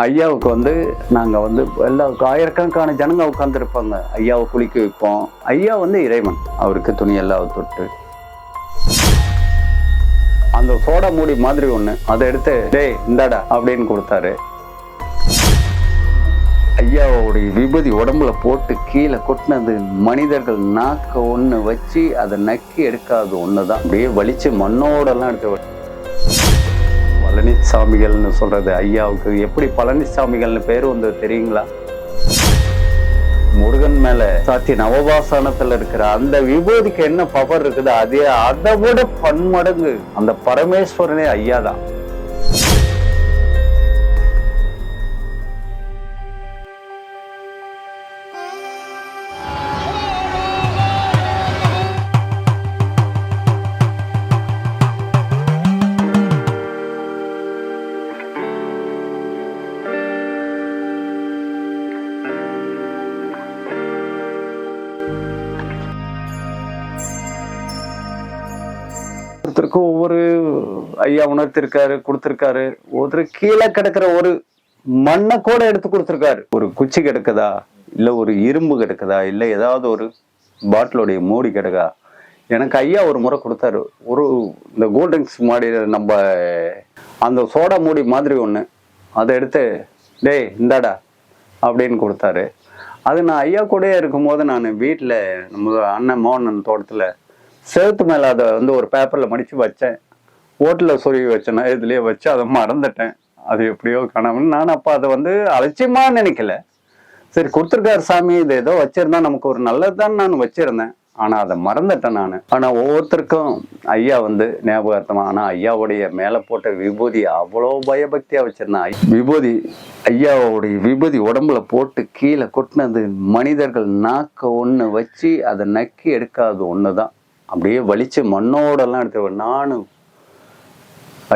ஐயாவுக்கு வந்து நாங்கள் வந்து எல்லா ஆயிரக்கணக்கான ஜனங்க உட்காந்துருப்பாங்க ஐயாவை குளிக்க வைப்போம். ஐயா வந்து இறைவன். அவருக்கு துணி எல்லாம் தொட்டு. அந்த சோடா மூடி மாதிரி ஒன்று அதை எடுத்து டேய் இந்தாடா அப்படின்னு கொடுத்தாரு. ஐயாவோடைய விபதி உடம்புல போட்டு கீழே கொட்டினது மனிதர்கள் நாக்க ஒன்று வச்சு அதை நக்கி எடுக்காது ஒன்று தான் அப்படியே வலிச்சு மண்ணோடெல்லாம் எடுத்து பழனிசாமிகள்னு சொல்றது ஐயாவுக்கு எப்படி பழனிசாமிகள்னு பேர் வந்தது தெரியுங்களா? முருகன் மேல சாத்தி நவபாசனத்துல இருக்கிற அந்த விபூதிக்கு என்ன பவர் இருக்குது? அதே அதை விட பன்மடங்கு அந்த பரமேஸ்வரனே ஐயா தான் ஒவ்வொருத்தருக்கும் ஒவ்வொரு ஐயா உணர்த்திருக்காரு கொடுத்துருக்காரு. ஒருத்தர் கீழே கிடக்கிற ஒரு மண்ணை கூட எடுத்து கொடுத்துருக்காரு. ஒரு குச்சி கிடக்குதா? இல்ல ஒரு இரும்பு கிடக்குதா? இல்ல ஏதாவது ஒரு பாட்டிலோடைய மூடி கிடக்கா? எனக்கு ஐயா ஒரு முறை கொடுத்தாரு. ஒரு இந்த கோல்டன்ஸ் மாடி நம்ம அந்த சோடா மூடி மாதிரி ஒன்று அதை எடுத்து டேய் இந்தாடா அப்படின்னு கொடுத்தாரு. அது நான் ஐயா கூடயே இருக்கும்போது நான் வீட்டில் நம்ம அண்ணன் மோகனன் தோட்டத்தில் சேர்த்து மேலே அதை வந்து ஒரு பேப்பரில் மடித்து வச்சேன். ஓட்டில் சொருகி வச்சேன்னா இதுலேயே வச்சு அதை மறந்துட்டேன். அது எப்படியோ காணாமல் நான் அப்போ அதை வந்து அலட்சியமாக நினைக்கல. சரி கொடுத்துருக்காரு சாமி இது ஏதோ வச்சிருந்தா நமக்கு ஒரு நல்லதுதான் நான் வச்சிருந்தேன். ஆனால் அதை மறந்துட்டேன் நான். ஆனால் ஒவ்வொருத்தருக்கும் ஐயா வந்து ஞாபகார்த்தமாக ஆனால் ஐயாவுடைய மேலே போட்ட விபூதி அவ்வளோ பயபக்தியாக வச்சுருந்தேன். விபூதி ஐயாவுடைய விபூதி உடம்புல போட்டு கீழே கொட்டினது மனிதர்கள் நாக்க ஒன்று வச்சு அதை நக்கி எடுக்காது தான் அப்படியே வலிச்சு மண்ணோடெல்லாம் எடுத்து நானும்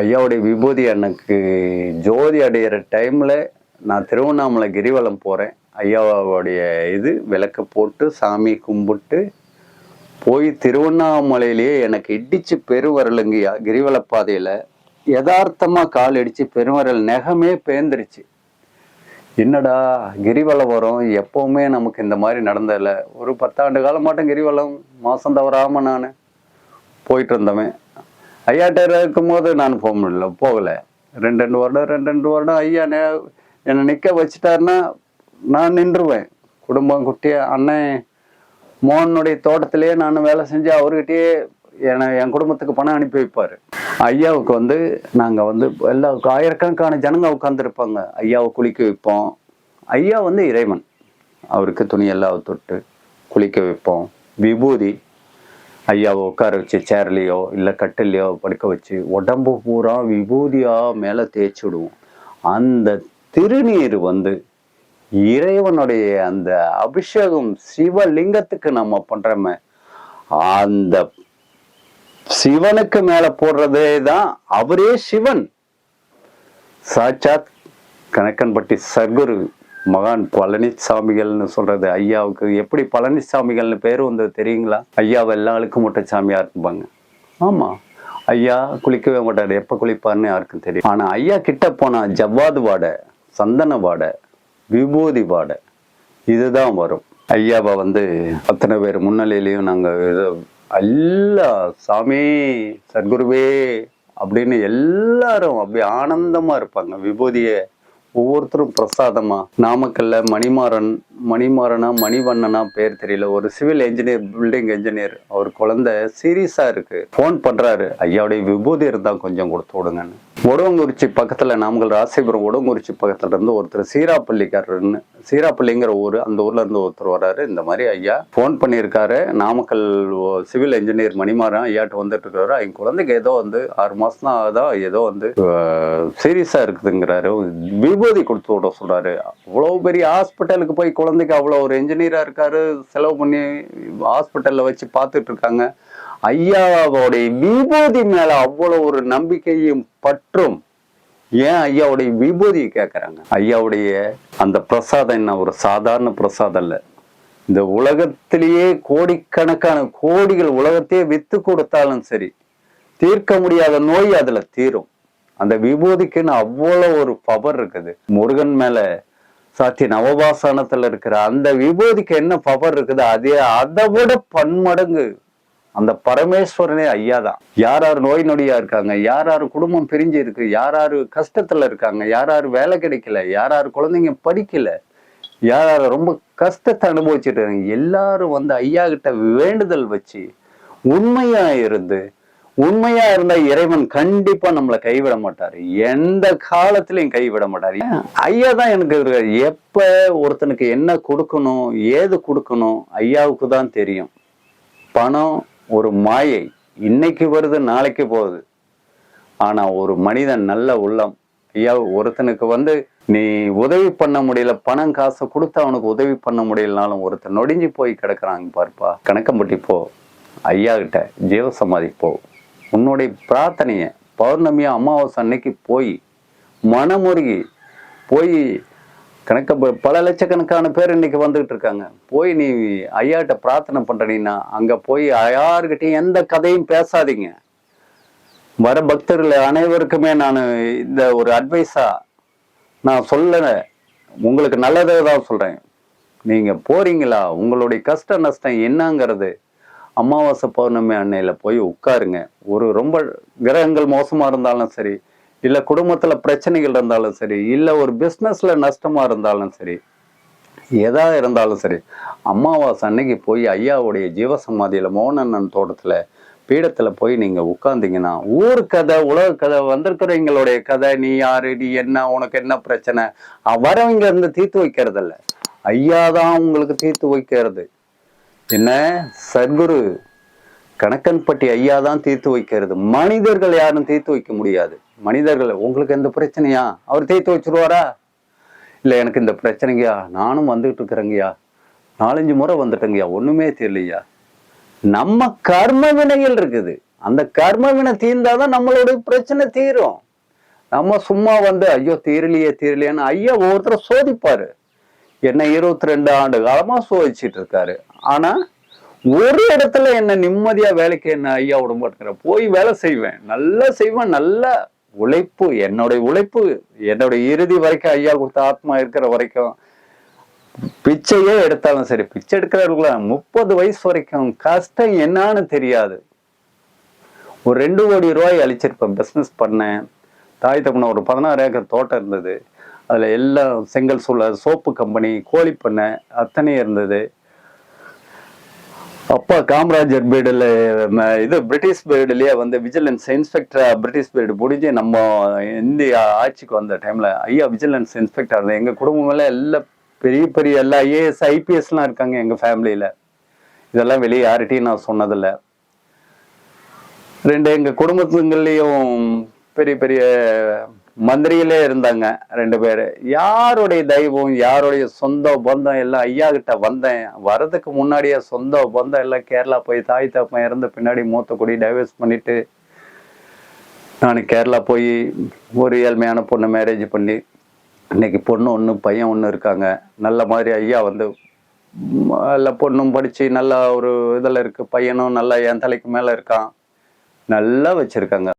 ஐயாவுடைய விபூதி எனக்கு ஜோதி அடையிற டைமில் நான் திருவண்ணாமலை கிரிவலம் போகிறேன் ஐயாவுடைய இது விளக்கு போட்டு சாமி கும்பிட்டு போய் திருவண்ணாமலையிலேயே எனக்கு இடிச்சு பெருவரலுங்கய்யா கிரிவல பாதையில் யதார்த்தமாக கால் இடிச்சு பெருவரல் நெகமே பேந்துருச்சு. என்னடா கிரிவலம் வரும். எப்போவுமே நமக்கு இந்த மாதிரி நடந்ததில்ல ஒரு பத்தாண்டு காலம் மட்டும் கிரிவலம் மாதம் தவறாமல் நான் போயிட்டு இருந்தவன் ஐயாட்ட இருக்கும்போது நான் போக முடியல போகலை. ரெண்டு ரெண்டு வருடம் ரெண்டு ரெண்டு வருடம் ஐயா நே என்னை நிற்க வச்சுட்டாருன்னா நான் நின்றுவேன். குடும்பம் குட்டிய அண்ணன் மோகனுடைய தோட்டத்திலேயே நான் வேலை செஞ்சு அவர்கிட்டயே என்னை என் குடும்பத்துக்கு பணம் அனுப்பி வைப்பார். ஐயாவுக்கு வந்து நாங்கள் வந்து எல்லா ஆயிரக்கணக்கான ஜனங்க உட்காந்துருப்பாங்க ஐயாவை குளிக்க வைப்போம். ஐயா வந்து இறைவன். அவருக்கு துணி எல்லாம் தொட்டு குளிக்க வைப்போம். விபூதி. ஐயாவை உட்கார வச்சு சேர்லேயோ இல்லை கட்டிலையோ படுக்க வச்சு உடம்பு பூரா விபூதியாக மேலே தேய்ச்சி விடுவோம். அந்த திருநீர் வந்து இறைவனுடைய அந்த அபிஷேகம் சிவலிங்கத்துக்கு நம்ம பண்ணுறோமே அந்த சிவனுக்கு மேல போடுறதே தான் அவரே சிவன். சாட்சாத் கணக்கன்பட்டி சர்க்குரு மகான் பழனிசாமிகள்னு சொல்றது ஐயாவுக்கு. எப்படி பழனிசாமிகள்னு பேர் வந்தது தெரியுங்களா? ஐயா எல்லாருக்கும் மட்டும் சாமியா இருப்பாங்க. ஆமா. ஐயா குளிக்கவே மாட்டார். எப்போ குளிப்பாருன்னு யாருக்கும் தெரியும். ஆனால் ஐயா கிட்ட போனால் ஜவ்வாது வாடை சந்தன வாடை விபூதி வாடை இதுதான் வரும். ஐயாவை வந்து அத்தனை பேர் முன்னிலையிலையும் நாங்கள் அல்லா எல்லா சாமி சத்குருவே அப்படின்னு எல்லாரும் அப்படியே ஆனந்தமா இருப்பாங்க. விபூதியை ஒவ்வொருத்தரும் பிரசாதமா? நாமக்கல்ல மணிமாறன் மணிமாறனா மணிவண்ணனா பேர் தெரியல. ஒரு சிவில் இன்ஜினியர் பில்டிங் இன்ஜினியர் அவர் குழந்தை சீரியஸா இருக்கு. ஃபோன் பண்றாரு. ஐயாவுடைய விபூதி இருந்தா கொஞ்சம் கொடுத்து விடுங்கன்னு. உடவங்குறிச்சி பக்கத்துல நாமக்கல் ராசிபுரம் ஒடங்குறிச்சி பக்கத்துல இருந்து ஒருத்தர் சீராப்பள்ளிக்காரர்னு சீராப்பள்ளிங்கிற ஊர் அந்த ஊர்ல இருந்து ஒருத்தர் வர்றாரு இந்த மாதிரி ஐயா ஃபோன் பண்ணியிருக்காரு. நாமக்கல் சிவில் இன்ஜினியர் மணிமாறன் ஐயாட்ட வந்துட்டு இருக்காரு. என் குழந்தைக்கு ஏதோ வந்து ஆறு மாசம் தான் ஆகுதா? ஏதோ வந்து சீரியஸா இருக்குதுங்கிறாரு. விபூதி கொடுத்து விட சொல்கிறாரு அவ்வளோ பெரிய ஹாஸ்பிட்டலுக்கு போய் குழந்தைக்கு அவ்வளோ ஒரு என்ஜினியராக இருக்காரு செலவு பண்ணி ஹாஸ்பிட்டலில் வச்சு பார்த்துட்டு இருக்காங்க. ஐயாவோடைய விபூதி மேலே அவ்வளோ ஒரு நம்பிக்கையும் பற்றும் ஏன் ஐயாவுடைய விபூதியை கேட்குறாங்க ஐயாவுடைய அந்த பிரசாதம் என்ன? ஒரு சாதாரண பிரசாதம் இல்லை இந்த உலகத்திலேயே கோடிக்கணக்கான கோடிகள் உலகத்தையே வித்து கொடுத்தாலும் சரி தீர்க்க முடியாத நோய் அதில் தீரும். அந்த விபூதிக்குன்னு அவ்வளோ ஒரு பவர் இருக்குது. முருகன் மேல சாத்தி நவபாசனத்துல இருக்கிற அந்த விபூதிக்கு என்ன பவர் இருக்குது? அதே அதை விட பன்மடங்கு அந்த பரமேஸ்வரனே ஐயா தான். யார் யார் நோய் நொடியா இருக்காங்க? யார் யார் குடும்பம் பிரிஞ்சு இருக்கு? யார் யார் கஷ்டத்துல இருக்காங்க? யார் யார் வேலை கிடைக்கல? யார் யார் குழந்தைங்க படிக்கல? யார் யார் ரொம்ப கஷ்டத்தை அனுபவிச்சுட்டு இருக்காங்க? எல்லாரும் வந்து ஐயா கிட்ட வேண்டுதல் வச்சு உண்மையா இருந்து உண்மையா இருந்தா இறைவன் கண்டிப்பா நம்மளை கைவிட மாட்டாரு. எந்த காலத்திலையும் கைவிட மாட்டாரு. ஐயா தான் எனக்கு இருக்காரு. எப்ப ஒருத்தனுக்கு என்ன கொடுக்கணும் ஏது கொடுக்கணும் ஐயாவுக்கு தான் தெரியும். பணம் ஒரு மாயை. இன்னைக்கு வருது நாளைக்கு போகுது. ஆனா ஒரு மனிதன் நல்ல உள்ளம். ஐயா ஒருத்தனுக்கு வந்து நீ உதவி பண்ண முடியல பணம் காசை கொடுத்து அவனுக்கு உதவி பண்ண முடியலனாலும் ஒருத்தன் நொடிஞ்சு போய் கிடக்குறாங்க பாருப்பா. கணக்கம்பட்டி போ. ஐயா கிட்ட ஜீவசமாதி போ. உன்னுடைய பிரார்த்தனையை பௌர்ணமி அமாவாசை அன்னைக்கு போய் மனமுருகி போய் கணக்க பல லட்சக்கணக்கான பேர் இன்னைக்கு வந்துகிட்டு இருக்காங்க. போய் நீ ஐயாட்ட பிரார்த்தனை பண்ணுறீங்கன்னா அங்கே போய் யாருக்கிட்டையும் எந்த கதையும் பேசாதீங்க. வர பக்தர்கள் அனைவருக்குமே நான் இந்த ஒரு அட்வைஸா நான் சொல்ல உங்களுக்கு நல்லதை தான் சொல்கிறேன் நீங்கள் போறீங்களா? உங்களுடைய கஷ்ட நஷ்டம் என்னங்கிறது அமாவாசை பௌர்ணமி அன்னையில் போய் உட்காருங்க. ஒரு ரொம்ப கிரகங்கள் மோசமாக இருந்தாலும் சரி இல்லை குடும்பத்தில் பிரச்சனைகள் இருந்தாலும் சரி இல்லை ஒரு பிஸ்னஸில் நஷ்டமாக இருந்தாலும் சரி எதா இருந்தாலும் சரி அமாவாசை அன்னைக்கு போய் ஐயாவுடைய ஜீவசமாதியில் மோகனண்ணன் தோட்டத்தில் பீடத்தில் போய் நீங்கள் உட்காந்திங்கன்னா ஊர் கதை உலக கதை வந்திருக்கிறவங்களுடைய கதை நீ யாரு நீ என்ன உனக்கு என்ன பிரச்சனை வரவங்க இருந்து தீர்த்து வைக்கிறதில்ல. ஐயா தான் உங்களுக்கு தீர்த்து வைக்கிறது. என்ன சத்குரு கணக்கன்பட்டி ஐயா தான் தீர்த்து வைக்கிறது. மனிதர்கள் யாரும் தீர்த்து வைக்க முடியாது. மனிதர்கள் உங்களுக்கு எந்த பிரச்சனையா? அவர் தீர்த்து வச்சிருவாரா? இல்லை எனக்கு இந்த பிரச்சனைங்கய்யா. நானும் வந்துகிட்டு இருக்கிறேங்கய்யா. நாலஞ்சு முறை வந்துட்டேங்கய்யா. ஒன்றுமே தெரியலையா நம்ம கர்ம வினைகள் இருக்குது. அந்த கர்ம வினை தீர்ந்தாதான் நம்மளுடைய பிரச்சனை தீரும். நம்ம சும்மா வந்து ஐயோ தீரலையே தீரலையேன்னு ஐயா ஒவ்வொருத்தரும் சோதிப்பாரு. என்ன இருபத்தி ரெண்டு ஆண்டு காலமா சோதிச்சிட்டு இருக்காரு. ஆனா ஒரு இடத்துல என்ன நிம்மதியா வேலைக்கு என்ன ஐயா விட மாட்டேங்கிற போய் வேலை செய்வேன். நல்லா செய்வேன். நல்ல உழைப்பு. என்னுடைய உழைப்பு என்னுடைய இறுதி வரைக்கும் ஐயா கொடுத்த ஆத்மா இருக்கிற வரைக்கும் பிச்சையே எடுத்தாலும் சரி பிச்சை எடுக்கிறவர்கள? முப்பது வயசு வரைக்கும் கஷ்டம் என்னன்னு தெரியாது. ஒரு ரெண்டு கோடி ரூபாய் அழிச்சிருப்பேன். பிஸ்னஸ் பண்ணேன். தாய் தப்புன ஒரு பதினாறு ஏக்கர் தோட்டம் இருந்தது. அதில் எல்லாம் செங்கல் சூளை சோப்பு கம்பெனி கோழி பண்ணை அத்தனை இருந்தது. அப்பா காமராஜர் பீடில் இது பிரிட்டிஷ் பீரியட்லேயே வந்து விஜிலன்ஸ் இன்ஸ்பெக்டராக பிரிட்டிஷ் பீரியட் முடிஞ்சு நம்ம இந்தியா ஆட்சிக்கு வந்த டைமில் ஐயா விஜிலன்ஸ் இன்ஸ்பெக்டர் இருந்தேன் எங்கள் குடும்பமெல்லாம் எல்லாம் பெரிய பெரிய எல்லா ஐஏஎஸ் ஐபிஎஸ்லாம் இருக்காங்க எங்கள் ஃபேமிலியில் இதெல்லாம் வெளியே யார்கிட்டையும் நான் சொன்னதில்லை. ரெண்டு எங்கள் குடும்பத்துங்கள்லேயும் பெரிய பெரிய மந்திரியிலே இருந்தாங்க ரெண்டு பேர். யாருடைய தெய்வம் யாருடைய சொந்த பந்தம் எல்லாம் ஐயா கிட்ட வந்தேன். வரதுக்கு முன்னாடியே சொந்த பந்தம் எல்லாம் கேரளா போய் தாய் தப்பன் இறந்த பின்னாடி மூத்த குடி டைவர்ஸ் பண்ணிட்டு நான் கேரளா போய் ஒரு ஏழ்மையான பொண்ணு மேரேஜ் பண்ணி இன்னைக்கு பொண்ணு ஒன்று பையன் ஒன்று இருக்காங்க. நல்ல மாதிரி ஐயா வந்து நல்ல பொண்ணும் படித்து நல்ல ஒரு இதில் இருக்குது பையனும் நல்லா என் தலைக்கு மேலே இருக்கான். நல்லா வச்சுருக்காங்க.